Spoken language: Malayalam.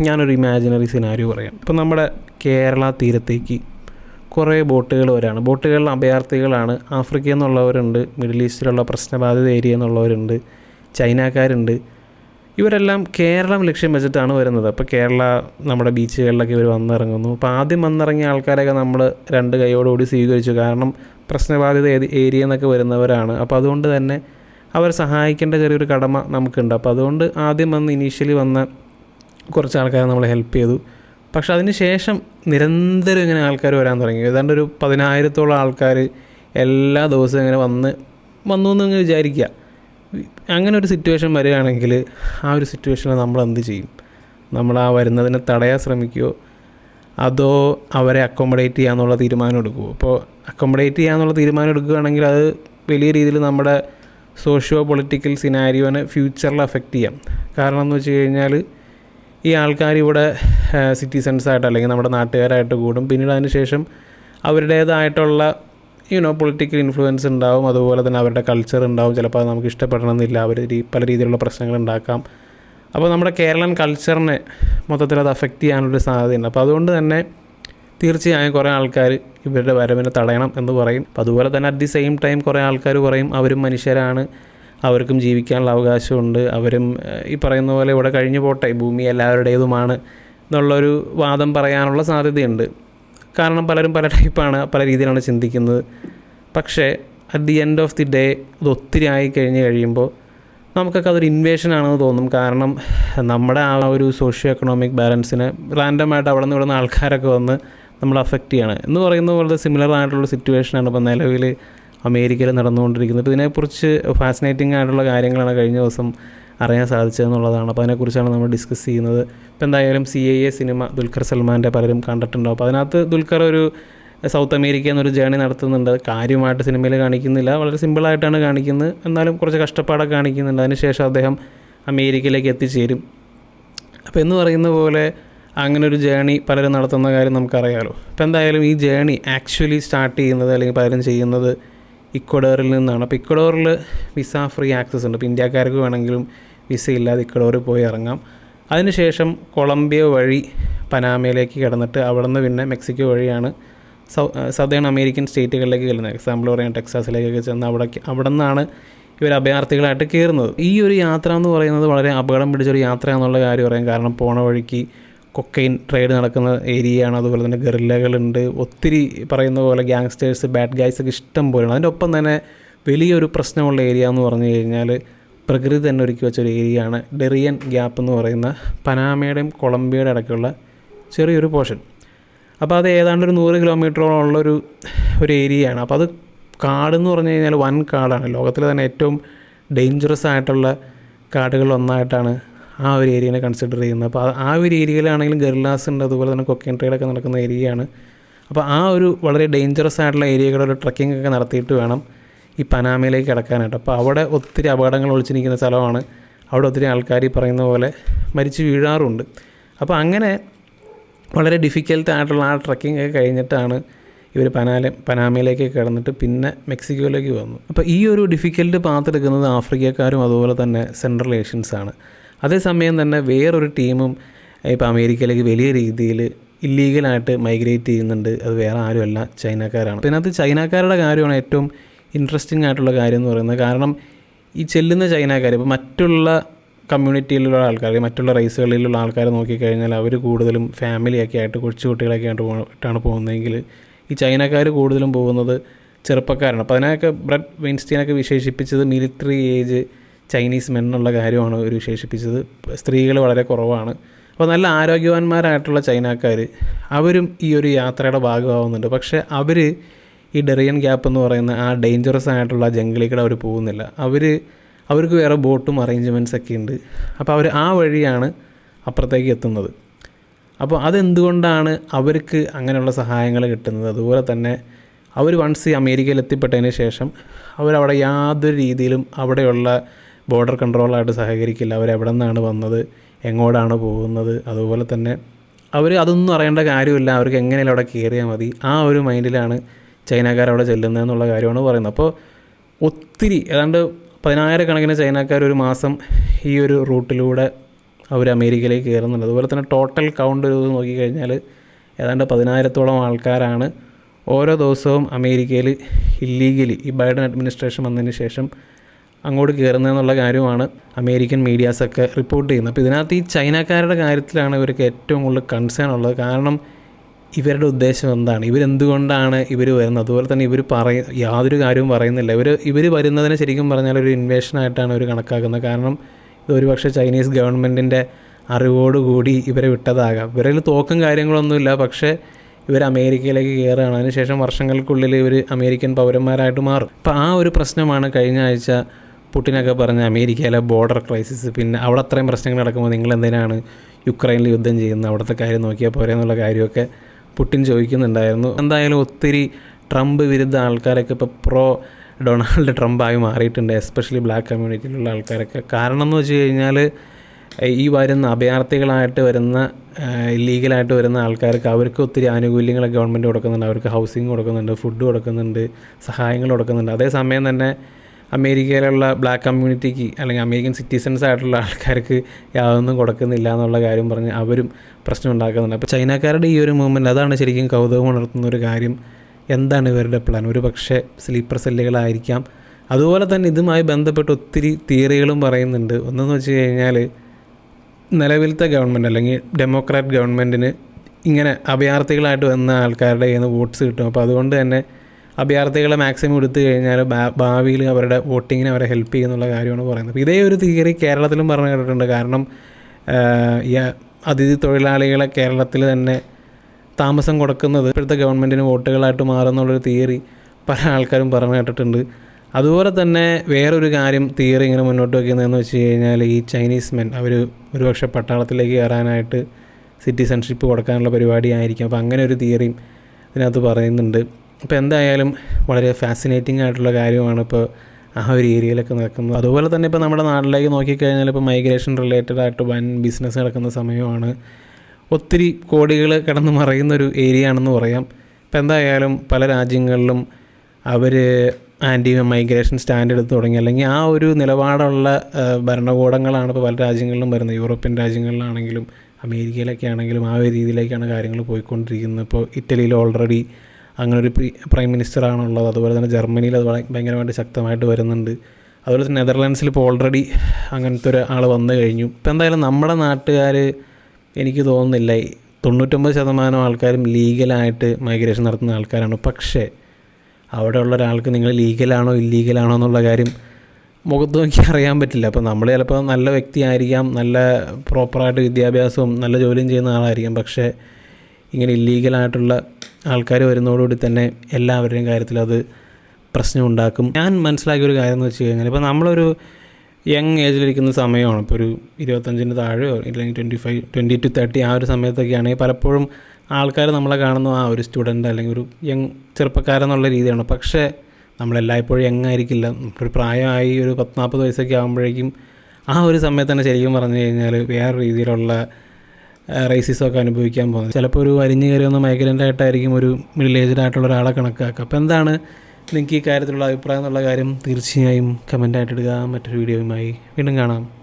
ഞാനൊരു ഇമാജിനറി സിനാരിയോ പറയാം. ഇപ്പം നമ്മുടെ കേരള തീരത്തേക്ക് കുറേ ബോട്ടുകൾ വരാണ്. ബോട്ടുകളിൽ അഭയാർത്ഥികളാണ്. ആഫ്രിക്കയിൽ നിന്നുള്ളവരുണ്ട് മിഡിൽ ഈസ്റ്റിലുള്ള പ്രശ്നബാധിത ഏരിയ എന്നുള്ളവരുണ്ട്. ചൈനക്കാരുണ്ട്. ഇവരെല്ലാം കേരളം ലക്ഷ്യം വെച്ചിട്ടാണ് വരുന്നത്. അപ്പോൾ കേരള നമ്മുടെ ബീച്ചുകളിലൊക്കെ ഇവർ വന്നിറങ്ങുന്നു. അപ്പോൾ ആദ്യം വന്നിറങ്ങിയ ആൾക്കാരൊക്കെ നമ്മൾ രണ്ട് കൈയോടുകൂടി സ്വീകരിച്ചു. കാരണം പ്രശ്നബാധിത ഏരിയ എന്നൊക്കെ വരുന്നവരാണ്. അപ്പോൾ അതുകൊണ്ട് തന്നെ അവർ സഹായിക്കേണ്ട ചെറിയൊരു കടമ നമുക്കുണ്ട്. അപ്പോൾ അതുകൊണ്ട് ആദ്യം വന്ന് ഇനീഷ്യലി വന്ന കുറച്ച് ആൾക്കാരെ നമ്മൾ ഹെൽപ്പ് ചെയ്തു. പക്ഷെ അതിന് ശേഷം നിരന്തരം ഇങ്ങനെ ആൾക്കാർ വരാൻ തുടങ്ങി. ഏതാണ്ട് ഒരു പതിനായിരത്തോളം ആൾക്കാർ എല്ലാ ദിവസവും ഇങ്ങനെ വന്ന് വന്നു എന്ന് ഇങ്ങനെ വിചാരിക്കുക അങ്ങനെ ഒരു സിറ്റുവേഷൻ വരികയാണെങ്കിൽ ആ ഒരു സിറ്റുവേഷനിൽ നമ്മൾ എന്ത് ചെയ്യും? നമ്മൾ ആ വരുന്നതിനെ തടയാൻ ശ്രമിക്കുമോ അതോ അവരെ അക്കോമഡേറ്റ് ചെയ്യാന്നുള്ള തീരുമാനം എടുക്കുമോ അപ്പോൾ അക്കോമഡേറ്റ് ചെയ്യാന്നുള്ള തീരുമാനം എടുക്കുകയാണെങ്കിൽ അത് വലിയ രീതിയിൽ നമ്മുടെ സോഷ്യോ പൊളിറ്റിക്കൽ സിനാരിയോനെ ഫ്യൂച്ചറിൽ അഫക്റ്റ് ചെയ്യാം. കാരണം എന്ന് വെച്ച് കഴിഞ്ഞാൽ ഈ ആൾക്കാർ ഇവിടെ സിറ്റിസൺസായിട്ട് അല്ലെങ്കിൽ നമ്മുടെ നാട്ടുകാരായിട്ട് കൂടും. പിന്നീട് അതിനുശേഷം അവരുടേതായിട്ടുള്ള യുനോ പൊളിറ്റിക്കൽ ഇൻഫ്ലുവൻസ് ഉണ്ടാവും. അതുപോലെ തന്നെ അവരുടെ കൾച്ചർ ഉണ്ടാവും. ചിലപ്പോൾ അത് നമുക്ക് ഇഷ്ടപ്പെടണമെന്നില്ല. അവർ പല രീതിയിലുള്ള പ്രശ്നങ്ങൾ ഉണ്ടാക്കാം. അപ്പോൾ നമ്മുടെ കേരളൻ കൾച്ചറിനെ മൊത്തത്തിൽ അത് അഫക്റ്റ് ചെയ്യാനുള്ളൊരു സാധ്യതയുണ്ട്. അപ്പോൾ അതുകൊണ്ട് തന്നെ തീർച്ചയായും കുറേ ആൾക്കാർ ഇവരുടെ വരവിനെ തടയണം എന്ന് പറയും. അതുപോലെ തന്നെ അറ്റ് ദി സെയിം ടൈം കുറേ ആൾക്കാർ പറയും അവരും മനുഷ്യരാണ്. അവർക്കും ജീവിക്കാനുള്ള അവകാശമുണ്ട്. അവരും ഈ പറയുന്ന പോലെ ഇവിടെ കഴിഞ്ഞു പോട്ടെ ഭൂമി എല്ലാവരുടേതുമാണ് എന്നുള്ളൊരു വാദം പറയാനുള്ള സാധ്യതയുണ്ട്. കാരണം പലരും പല ടൈപ്പാണ് പല രീതിയിലാണ് ചിന്തിക്കുന്നത്. പക്ഷേ at the end of the day അത് ഒത്തിരി ആയി കഴിഞ്ഞ് കഴിയുമ്പോൾ നമുക്കൊക്കെ അതൊരു ഇൻവേഷൻ ആണെന്ന് തോന്നും. കാരണം നമ്മുടെ ആ ഒരു സോഷ്യോ എക്കണോമിക് ബാലൻസിനെ റാൻഡമായിട്ട് അവിടെ നിന്ന് ഇവിടുന്ന് ആൾക്കാരൊക്കെ വന്ന് നമ്മൾ അഫക്റ്റ് ചെയ്യണം. എന്ന് പറയുന്ന പോലത്തെ സിമിലർ ആയിട്ടുള്ള സിറ്റുവേഷനാണ് ഇപ്പോൾ നിലവിൽ അമേരിക്കയിൽ നടന്നുകൊണ്ടിരിക്കുന്നത്. ഇതിനെക്കുറിച്ച് ഫാസിനേറ്റിംഗ് ആയിട്ടുള്ള കാര്യങ്ങളാണ് കഴിഞ്ഞ ദിവസം അറിയാൻ സാധിച്ചതെന്നുള്ളതാണ്. അപ്പോൾ അതിനെക്കുറിച്ചാണ് നമ്മൾ ഡിസ്കസ് ചെയ്യുന്നത്. ഇപ്പോൾ എന്തായാലും C I A cinema Dulquer സൽമാന്റെ പലരും കണ്ടിട്ടുണ്ടാവും. അപ്പോൾ അതിനകത്ത് ദുൽഖർ ഒരു സൗത്ത് അമേരിക്ക എന്നൊരു ജേണി നടത്തുന്നുണ്ട്. കാര്യമായിട്ട് സിനിമയിൽ കാണിക്കുന്നില്ല. വളരെ സിമ്പിളായിട്ടാണ് കാണിക്കുന്നത്. എന്നാലും കുറച്ച് കഷ്ടപ്പാടൊക്കെ കാണിക്കുന്നുണ്ട്. അതിനുശേഷം അദ്ദേഹം അമേരിക്കയിലേക്ക് എത്തിച്ചേരും. അപ്പോൾ എന്ന് പറയുന്ന പോലെ അങ്ങനെ ഒരു ജേണി പലരും നടത്തുന്ന കാര്യം നമുക്കറിയാമല്ലോ അപ്പോൾ എന്തായാലും ഈ ജേണി ആക്ച്വലി സ്റ്റാർട്ട് ചെയ്യുന്നത് അല്ലെങ്കിൽ പലരും ചെയ്യുന്നത് ഇക്വഡോറിൽ നിന്നാണ്. അപ്പോൾ ഇക്വഡോറിൽ വിസ ഫ്രീ ആക്സസ് ഉണ്ട്. ഇപ്പോൾ ഇന്ത്യക്കാർക്ക് വേണമെങ്കിലും വിസ ഇല്ലാതെ ഇക്വഡോറിൽ പോയി ഇറങ്ങാം. അതിനുശേഷം കൊളംബിയ വഴി പനാമയിലേക്ക് കിടന്നിട്ട് അവിടെ നിന്ന് പിന്നെ മെക്സിക്കോ വഴിയാണ് സൗ സദേൺ അമേരിക്കൻ സ്റ്റേറ്റുകളിലേക്ക് ചെല്ലുന്നത്. എക്സാമ്പിൾ പറയാം ടെക്സാസിലേക്കൊക്കെ ചെന്ന് അവിടെ അവിടെ നിന്നാണ് ഇവർ അഭയാർത്ഥികളായിട്ട് കയറുന്നത്. ഈ ഒരു യാത്ര എന്ന് പറയുന്നത് വളരെ അപകടം പിടിച്ചൊരു യാത്രയാണെന്നുള്ള കാര്യം പറയാം കാരണം പോണ വഴിക്ക് കൊക്കൈൻ ട്രേഡ് നടക്കുന്ന ഏരിയയാണ്. അതുപോലെ തന്നെ ഗറില്ലകളുണ്ട്. ഒത്തിരി പറയുന്ന പോലെ ഗ്യാങ്സ്റ്റേഴ്സ് ബാഡ് ഗൈസ് ഒക്കെ ഇഷ്ടം പോലെയാണ്. അതിന്റെ ഒപ്പം തന്നെ വലിയൊരു പ്രശ്നമുള്ള ഏരിയ എന്ന് പറഞ്ഞു കഴിഞ്ഞാൽ പ്രകൃതി തന്നെ ഒരുക്കി വെച്ചൊരു ഏരിയയാണ്. ഡെറിയൻ ഗ്യാപ്പ് എന്ന് പറയുന്ന പനാമയുടെയും കൊളംബിയയുടെ ഇടയ്ക്കുള്ള ചെറിയൊരു പോർഷൻ. അപ്പോൾ അത് ഏതാണ്ട് ഒരു നൂറ് കിലോമീറ്ററോളം ഉള്ളൊരു ഒരു ഏരിയയാണ്. അപ്പോൾ അത് കാടെന്ന് പറഞ്ഞു കഴിഞ്ഞാൽ വൻ കാടാണ്. ലോകത്തിലെ തന്നെ ഏറ്റവും ഡേഞ്ചറസ് ആയിട്ടുള്ള കാടുകളിൽ ഒന്നായിട്ടാണ് ആ ഒരു ഏരിയനെ കൺസിഡർ ചെയ്യുന്നത്. അപ്പോൾ ആ- ഒരു ഏരിയയിലാണെങ്കിലും ഗർലാസ് ഉണ്ട് അതുപോലെ തന്നെ കൊക്കൈൻ ട്രേഡൊക്കെ നടക്കുന്ന ഏരിയയാണ്. അപ്പോൾ ആ ഒരു വളരെ ഡേഞ്ചറസ് ആയിട്ടുള്ള ഏരിയകളിൽ ട്രക്കിംഗ് ഒക്കെ നടത്തിയിട്ട് വേണം ഈ പനാമയിലേക്ക് കിടക്കാനായിട്ട്. അപ്പോൾ അവിടെ ഒത്തിരി അപകടങ്ങൾ ഒളിച്ചിരിക്കുന്ന സ്ഥലമാണ്. അവിടെ ഒത്തിരി ആൾക്കാർ ഈ പറയുന്ന പോലെ മരിച്ചു വീഴാറുണ്ട്. അപ്പോൾ അങ്ങനെ വളരെ ഡിഫിക്കൽട്ട് ആയിട്ടുള്ള ആ ട്രക്കിംഗ് ഒക്കെ കഴിഞ്ഞിട്ടാണ് ഇവർ പനാല പനാമയിലേക്ക് കിടന്നിട്ട് പിന്നെ മെക്സിക്കോയിലേക്ക് വന്നു. അപ്പോൾ ഈ ഒരു ഡിഫിക്കൽട്ട് പാത്തെടുക്കുന്നത് ആഫ്രിക്കക്കാരും അതുപോലെ തന്നെ സെൻട്രൽ ഏഷ്യൻസാണ് അതേസമയം തന്നെ വേറൊരു ടീമും ഇപ്പോൾ അമേരിക്കയിലേക്ക് വലിയ രീതിയിൽ ഇല്ലീഗലായിട്ട് മൈഗ്രേറ്റ് ചെയ്യുന്നുണ്ട്. അത് വേറെ ആരുമല്ല ചൈനക്കാരാണ്. അപ്പോൾ ഇതിനകത്ത് ചൈനക്കാരുടെ കാര്യമാണ് ഏറ്റവും ഇൻട്രസ്റ്റിംഗ് ആയിട്ടുള്ള കാര്യം എന്ന് പറയുന്നത്. കാരണം ഈ ചെല്ലുന്ന ചൈനക്കാർ ഇപ്പോൾ മറ്റുള്ള കമ്മ്യൂണിറ്റിയിലുള്ള ആൾക്കാർ മറ്റുള്ള റേസുകളിലുള്ള ആൾക്കാരെ നോക്കിക്കഴിഞ്ഞാൽ അവർ കൂടുതലും ഫാമിലിയൊക്കെ ആയിട്ട് കൊച്ചുകുട്ടികളൊക്കെ ആയിട്ട് പോയിട്ടാണ് പോകുന്നതെങ്കിൽ ഈ ചൈനക്കാർ കൂടുതലും പോകുന്നത് ചെറുപ്പക്കാരാണ്. അപ്പോൾ അതിനൊക്കെ ബ്രഡ് വെയിൻസ്റ്റീനൊക്കെ വിശേഷിപ്പിച്ചത് മിലിറ്ററി ഏജ് ചൈനീസ് മെൻ എന്നുള്ള കാര്യമാണ് ഒരു വിശേഷിപ്പിച്ചത്. സ്ത്രീകൾ വളരെ കുറവാണ്. അപ്പോൾ നല്ല ആരോഗ്യവാന്മാരായിട്ടുള്ള ചൈനക്കാർ അവരും ഈ ഒരു യാത്രയുടെ ഭാഗമാവുന്നുണ്ട്. പക്ഷേ അവർ ഈ ഡെറിയൻ ഗ്യാപ്പ് എന്ന് പറയുന്ന ആ ഡേഞ്ചറസ് ആയിട്ടുള്ള ജംഗിളിൽ കൂടെ അവർ പോകുന്നില്ല. അവർ അവർക്ക് വേറെ ബോട്ടും അറേഞ്ച്മെന്റ്സ് ഒക്കെ ഉണ്ട് അപ്പോൾ അവർ ആ വഴിയാണ് അപ്പുറത്തേക്ക് എത്തുന്നത്. അപ്പോൾ അതെന്തുകൊണ്ടാണ് അവർക്ക് അങ്ങനെയുള്ള സഹായങ്ങൾ കിട്ടുന്നത്? അതുപോലെ തന്നെ അവർ വൺസ് ഈ അമേരിക്കയിൽ എത്തിപ്പെട്ടതിന് ശേഷം അവരവിടെ യാതൊരു രീതിയിലും അവിടെയുള്ള ബോർഡർ കൺട്രോളായിട്ട് സഹകരിക്കില്ല. അവരെവിടെ നിന്നാണ് വന്നത്? എങ്ങോട്ടാണ് പോകുന്നത്? അതുപോലെ തന്നെ അവർ അതൊന്നും അറിയേണ്ട കാര്യമില്ല. അവർക്ക് എങ്ങനെയല്ല അവിടെ കയറിയാൽ മതി. ആ ഒരു മൈൻഡിലാണ് ചൈനക്കാർ അവിടെ ചെല്ലുന്നത് എന്നുള്ള കാര്യമാണ് പറയുന്നത്. അപ്പോൾ ഒത്തിരി ഏതാണ്ട് പതിനായിരക്കണക്കിന് ചൈനക്കാർ ഒരു മാസം ഈ ഒരു റൂട്ടിലൂടെ അവർ അമേരിക്കയിലേക്ക് കയറുന്നുണ്ട്. അതുപോലെ തന്നെ ടോട്ടൽ കൗണ്ട് ഒരു നോക്കിക്കഴിഞ്ഞാൽ ഏതാണ്ട് പതിനായിരത്തോളം ആൾക്കാരാണ് ഓരോ ദിവസവും അമേരിക്കയിൽ ഇല്ലീഗലി ഈ ബൈഡൻ അഡ്മിനിസ്ട്രേഷൻ വന്നതിന് ശേഷം അങ്ങോട്ട് കയറുന്നതെന്നുള്ള കാര്യമാണ് അമേരിക്കൻ മീഡിയാസൊക്കെ റിപ്പോർട്ട് ചെയ്യുന്നത്. അപ്പോൾ ഇതിനകത്ത് ഈ ചൈനക്കാരുടെ കാര്യത്തിലാണ് ഇവർക്ക് ഏറ്റവും കൂടുതൽ കൺസേൺ ഉള്ളത്. കാരണം ഇവരുടെ ഉദ്ദേശം എന്താണ്? ഇവരെന്തുകൊണ്ടാണ് ഇവർ വരുന്നത്? അതുപോലെ തന്നെ ഇവർ പറയ യാതൊരു കാര്യവും പറയുന്നില്ല. ഇവർ ഇവർ വരുന്നതിനെ ശരിക്കും പറഞ്ഞാൽ ഒരു ഇൻവേഷനായിട്ടാണ് ഇവർ കണക്കാക്കുന്നത്. കാരണം ഇതൊരു പക്ഷേ ചൈനീസ് ഗവൺമെന്റിന്റെ അറിവോടുകൂടി ഇവരെ വിട്ടതാകാം. ഇവരിൽ തോക്കും കാര്യങ്ങളൊന്നുമില്ല. പക്ഷേ ഇവർ അമേരിക്കയിലേക്ക് കയറുകയാണ് അതിനുശേഷം വർഷങ്ങൾക്കുള്ളിൽ ഇവർ അമേരിക്കൻ പൗരന്മാരായിട്ട് മാറും. അപ്പോൾ ആ ഒരു പ്രശ്നമാണ് കഴിഞ്ഞ ആഴ്ച പുട്ടിനൊക്കെ പറഞ്ഞ അമേരിക്കയിലെ ബോർഡർ ക്രൈസിസ് പിന്നെ അവിടെ അത്രയും പ്രശ്നങ്ങൾ നടക്കുമ്പോൾ നിങ്ങൾ എന്തിനാണ് യുക്രൈനിൽ യുദ്ധം ചെയ്യുന്നത്? അവിടുത്തെ കാര്യം നോക്കിയാൽ പോരെ എന്നുള്ള കാര്യമൊക്കെ പുട്ടിൻ ചോദിക്കുന്നുണ്ടായിരുന്നു. എന്തായാലും ഒത്തിരി ട്രംപ് വിരുദ്ധ ആൾക്കാരൊക്കെ ഇപ്പോൾ പ്രോ ഡൊണാൾഡ് ട്രംപായി മാറിയിട്ടുണ്ട് എസ്പെഷ്യലി ബ്ലാക്ക് കമ്മ്യൂണിറ്റിയിലുള്ള ആൾക്കാരൊക്കെ. കാരണം എന്ന് വെച്ച് കഴിഞ്ഞാൽ ഈ വരുന്ന അഭയാർത്ഥികളായിട്ട് വരുന്ന ഇല്ലീഗലായിട്ട് വരുന്ന ആൾക്കാർക്ക് അവർക്ക് ഒത്തിരി ആനുകൂല്യങ്ങൾ ഗവൺമെന്റ് കൊടുക്കുന്നുണ്ട്. അവർക്ക് ഹൗസിംഗ് കൊടുക്കുന്നുണ്ട് ഫുഡ് കൊടുക്കുന്നുണ്ട് സഹായങ്ങൾ കൊടുക്കുന്നുണ്ട്. അതേസമയം തന്നെ അമേരിക്കയിലുള്ള ബ്ലാക്ക് കമ്മ്യൂണിറ്റിക്ക് അല്ലെങ്കിൽ അമേരിക്കൻ സിറ്റിസൺസ് ആയിട്ടുള്ള ആൾക്കാർക്ക് യാതൊന്നും കൊടുക്കുന്നില്ല എന്നുള്ള കാര്യം പറഞ്ഞ് അവരും പ്രശ്നം ഉണ്ടാക്കുന്നുണ്ട്. അപ്പോൾ ചൈനക്കാരുടെ ഈ ഒരു മൂവ്മെന്റ് അതാണ് ശരിക്കും കൗതുകം ഉണർത്തുന്ന ഒരു കാര്യം. എന്താണ് ഇവരുടെ പ്ലാൻ ഒരു പക്ഷേ സ്ലീപ്പർ സെല്ലുകളായിരിക്കാം അതുപോലെ തന്നെ ഇതുമായി ബന്ധപ്പെട്ട് ഒത്തിരി തിയറികളും പറയുന്നുണ്ട്. ഒന്നെന്ന് വെച്ച് കഴിഞ്ഞാൽ നിലവിലത്തെ ഗവൺമെന്റ് അല്ലെങ്കിൽ ഡെമോക്രാറ്റ് ഗവൺമെന്റിന് ഇങ്ങനെ അഭയാർത്ഥികളായിട്ട് വന്ന ആൾക്കാരുടെ കയ്യിൽ നിന്ന് വോട്ട്സ് കിട്ടും. അപ്പോൾ അതുകൊണ്ട് തന്നെ അഭയാർത്ഥികളെ മാക്സിമം എടുത്തു കഴിഞ്ഞാൽ ഭാവിയിൽ അവരുടെ വോട്ടിങ്ങിനെ അവരെ ഹെൽപ്പ് ചെയ്യുന്നുള്ള കാര്യമാണ് പറയുന്നത്. ഇതേ ഒരു തിയറി കേരളത്തിലും പറഞ്ഞു കേട്ടിട്ടുണ്ട്. കാരണം ഈ അതിഥി തൊഴിലാളികളെ കേരളത്തിൽ തന്നെ താമസം കൊടുക്കുന്നത് ഇപ്പോഴത്തെ ഗവൺമെന്റിന് വോട്ടുകളായിട്ട് മാറുന്നുള്ളൊരു തിയറി പല ആൾക്കാരും പറഞ്ഞു കേട്ടിട്ടുണ്ട്. അതുപോലെ തന്നെ വേറൊരു കാര്യം തിയറി ഇങ്ങനെ മുന്നോട്ട് വയ്ക്കുന്നതെന്ന് വെച്ച് കഴിഞ്ഞാൽ ഈ ചൈനീസ് മെൻ അവർ ഒരുപക്ഷെ പട്ടാളത്തിലേക്ക് കയറാനായിട്ട് സിറ്റിസൺഷിപ്പ് കൊടുക്കാനുള്ള പരിപാടി ആയിരിക്കും അപ്പോൾ അങ്ങനെ ഒരു തിയറിയും ഇതിനകത്ത് പറയുന്നുണ്ട്. അപ്പോൾ എന്തായാലും വളരെ ഫാസിനേറ്റിംഗ് ആയിട്ടുള്ള കാര്യമാണ് ഇപ്പോൾ ആ ഒരു ഏരിയയിലൊക്കെ നടക്കുന്നത്. അതുപോലെ തന്നെ ഇപ്പോൾ നമ്മുടെ നാട്ടിലേക്ക് നോക്കിക്കഴിഞ്ഞാൽ ഇപ്പോൾ മൈഗ്രേഷൻ റിലേറ്റഡ് ആയിട്ട് വൻ ബിസിനസ് നടക്കുന്ന സമയമാണ്. ഒത്തിരി കോടികൾ കിടന്ന് മറയുന്നൊരു ഏരിയ ആണെന്ന് പറയാം. ഇപ്പോൾ എന്തായാലും പല രാജ്യങ്ങളിലും അവർ ആന്റി മൈഗ്രേഷൻ സ്റ്റാൻഡ് എടുത്ത് തുടങ്ങി. അല്ലെങ്കിൽ ആ ഒരു നിലപാടുള്ള ഭരണകൂടങ്ങളാണ് ഇപ്പോൾ പല രാജ്യങ്ങളിലും വരുന്നത്. യൂറോപ്യൻ രാജ്യങ്ങളിലാണെങ്കിലും അമേരിക്കയിലൊക്കെ ആണെങ്കിലും ആ ഒരു രീതിയിലേക്കാണ് കാര്യങ്ങൾ പോയിക്കൊണ്ടിരിക്കുന്നത്. ഇപ്പോൾ ഇറ്റലിയിൽ ഓൾറെഡി അങ്ങനെ ഒരു പ്രൈം മിനിസ്റ്ററാണുള്ളത്. അതുപോലെ തന്നെ ജർമ്മനിയിൽ അത് ഭയങ്കരമായിട്ട് ശക്തമായിട്ട് വരുന്നുണ്ട്. അതുപോലെ തന്നെ നെതർലാൻഡ്സിൽ ഇപ്പോൾ ഓൾറെഡി അങ്ങനത്തെ ഒരു ആൾ വന്നു കഴിഞ്ഞു. ഇപ്പോൾ എന്തായാലും നമ്മുടെ നാട്ടുകാർ എനിക്ക് തോന്നുന്നില്ല. തൊണ്ണൂറ്റൊമ്പത് ശതമാനം ആൾക്കാരും ലീഗലായിട്ട് മൈഗ്രേഷൻ നടത്തുന്ന ആൾക്കാരാണ്. പക്ഷേ അവിടെയുള്ള ഒരാൾക്ക് നിങ്ങൾ ലീഗലാണോ ഇല്ലീഗലാണോ എന്നുള്ള കാര്യം മുഖത്ത് നോക്കി അറിയാൻ പറ്റില്ല. അപ്പോൾ നമ്മൾ ചിലപ്പോൾ നല്ല വ്യക്തിയായിരിക്കാം നല്ല പ്രോപ്പറായിട്ട് വിദ്യാഭ്യാസവും നല്ല ജോലിയും ചെയ്യുന്ന ആളായിരിക്കാം. പക്ഷേ ഇങ്ങനെ ഇല്ലീഗലായിട്ടുള്ള ആൾക്കാർ വരുന്നതോടുകൂടി തന്നെ എല്ലാവരുടെയും കാര്യത്തിൽ അത് പ്രശ്നം ഉണ്ടാക്കും ഞാൻ മനസ്സിലാക്കിയ ഒരു കാര്യം എന്ന് വെച്ച് കഴിഞ്ഞാൽ ഇപ്പോൾ നമ്മളൊരു യങ് ഏജിലിരിക്കുന്ന സമയമാണ്. ഇപ്പോൾ ഒരു ഇരുപത്തഞ്ചിന് താഴെയോ ഇല്ലെങ്കിൽ twenty five twenty two thirty ആ ഒരു സമയത്തൊക്കെ ആണെങ്കിൽ പലപ്പോഴും ആൾക്കാർ നമ്മളെ കാണുന്നു ആ ഒരു സ്റ്റുഡന്റ് അല്ലെങ്കിൽ ഒരു യങ് ചെറുപ്പക്കാരെന്നുള്ള രീതിയാണ്. പക്ഷേ നമ്മളെല്ലായ്പ്പോഴും യങ് ആയിരിക്കില്ല ഒരു പ്രായമായി ഒരു പത്ത് നാൽപ്പത് വയസ്സൊക്കെ ആകുമ്പോഴേക്കും ആ ഒരു സമയത്ത് തന്നെ ശരിക്കും പറഞ്ഞു കഴിഞ്ഞാൽ വേറെ രീതിയിലുള്ള റേസിസമൊക്കെ അനുഭവിക്കാൻ പോകുന്നത്. ചിലപ്പോൾ ഒരു അരിഞ്ഞു കയറി വന്ന മൈഗ്രന്റ് ആയിട്ടായിരിക്കും ഒരു മിഡിൽ ഏജ്ഡ് ആയിട്ടുള്ള ഒരാളെ കണക്കാക്കുക. അപ്പോൾ എന്താണ് നിങ്ങൾക്ക് ഈ കാര്യത്തിലുള്ള അഭിപ്രായം എന്നുള്ള കാര്യം തീർച്ചയായും കമന്റായിട്ട് ഇടുക. മറ്റൊരു വീഡിയോയുമായി വീണ്ടും കാണാം.